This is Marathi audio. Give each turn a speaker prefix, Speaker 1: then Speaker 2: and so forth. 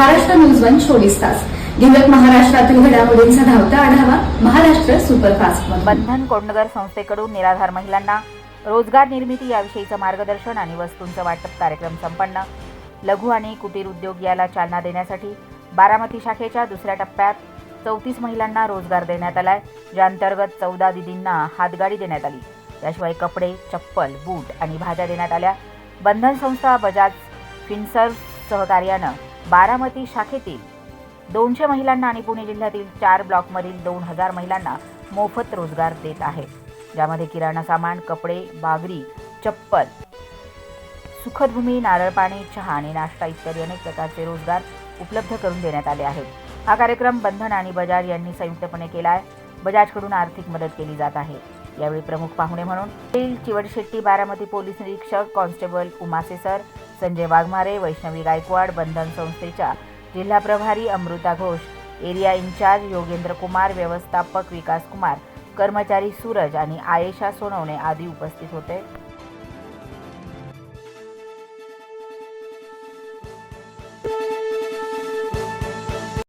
Speaker 1: महाराष्ट्र न्यूज वन चोवीस तास. घेऊयात महाराष्ट्रातील घडामोडींचा धावता आढावा महाराष्ट्र सुपरफास्ट
Speaker 2: बंधन कोंडगर संस्थेकडून निराधार महिलांना रोजगार निर्मिती याविषयीचं मार्गदर्शन आणि वस्तूंचं वाटप कार्यक्रम संपन्न. लघु आणि कुटीर उद्योग याला चालना देण्यासाठी बारामती शाखेच्या दुसऱ्या टप्प्यात चौतीस महिलांना रोजगार देण्यात आलाय. ज्याअंतर्गत चौदा दिदींना हातगाडी देण्यात आली. याशिवाय कपडे चप्पल बूट आणि भाज्या देण्यात आल्या. बंधन संस्था बजाज फिनसर्व सहकार्यानं बारामती शाखेतील दोनशे महिलांना आणि पुणे जिल्ह्यातील चार ब्लॉकमधील दोन हजार महिलांना मोफत रोजगार देत आहे. ज्यामध्ये किराणा सामान कपडे बागरी चप्पल सुखदभूमी नारळ पाणी चहा आणि नाश्ता इत्यादी अनेक प्रकारचे रोजगार उपलब्ध करून देण्यात आले आहेत. हा कार्यक्रम बंधन आणि बजाज यांनी संयुक्तपणे केला आहे बजाजकडून आर्थिक मदत केली जात आहे. यावेळी प्रमुख पाहुणे म्हणून चिवडशेट्टी बारामती पोलीस निरीक्षक कॉन्स्टेबल उमासे सर संजय वाघमारे वैष्णवी गायकवाड बंधन संस्थेच्या जिल्हा प्रभारी अमृता घोष एरिया इन्चार्ज योगेंद्र कुमार व्यवस्थापक विकास कुमार कर्मचारी सूरज आणि आयेशा सोनवणे आदी उपस्थित होते.